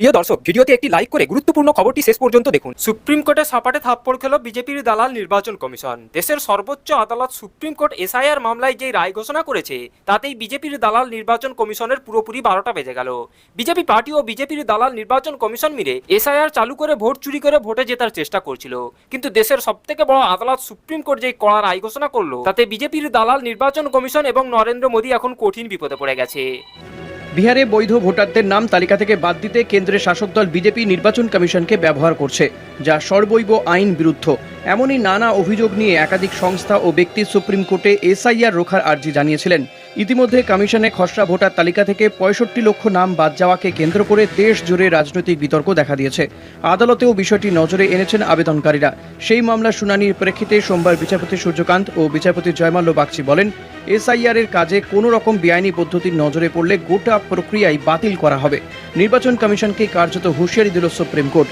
প্রিয় দর্শক, ভিডিওতে একটি লাইক করে গুরুত্বপূর্ণ খবরটি শেষ পর্যন্ত দেখুন। সুপ্রিম কোর্টে সাপাটে থাপ্পড় খেল বিজেপির দালাল নির্বাচন কমিশন। দেশের সর্বোচ্চ আদালত সুপ্রিম কোর্ট এসআইআর মামলায় যে রায় ঘোষণা করেছে, তাতেই বিজেপির দালাল নির্বাচন কমিশনের পুরোপুরি বারোটা বেজে গেল। বিজেপি পার্টি ও বিজেপির দালাল নির্বাচন কমিশন মিলে এসআইআর চালু করে ভোট চুরি করে ভোটে জেতার চেষ্টা করছিল। কিন্তু দেশের সবথেকে বড় আদালত সুপ্রিম কোর্ট যে কড়া রায় ঘোষণা করল, তাতে বিজেপির দালাল নির্বাচন কমিশন এবং নরেন্দ্র মোদী এখন কঠিন বিপদে পড়ে গেছে। বিহারে বৈধ ভোটারদের নাম তালিকা থেকে বাদ দিতে কেন্দ্রের শাসক দল বিজেপি নির্বাচন কমিশনকে ব্যবহার করছে, যা সর্বৈব আইন বিরুদ্ধ। এমনই নানা অভিযোগ নিয়ে একাধিক সংস্থা ও ব্যক্তি সুপ্রিম কোর্টে এসআইআর রোখার আর্জি জানিয়েছিলেন। ইতিমধ্যে কমিশনে খসড়া ভোটার তালিকা থেকে পঁয়ষট্টি লক্ষ নাম বাদ যাওয়াকে কেন্দ্র করে দেশ জুড়ে রাজনৈতিক বিতর্ক দেখা দিয়েছে। আদালতেও বিষয়টি নজরে এনেছেন আবেদনকারীরা। সেই মামলার শুনানির প্রেক্ষিতে সোমবার বিচারপতি সূর্যকান্ত ও বিচারপতি জয়মাল্য বাগচি বলেন, এসআইআর এর কাজে কোনো রকম বেআইনি পদ্ধতির নজরে পড়লে গোটা প্রক্রিয়াই বাতিল করা হবে। নির্বাচন কমিশনকে কার্যত হুঁশিয়ারি দিল সুপ্রিম কোর্ট।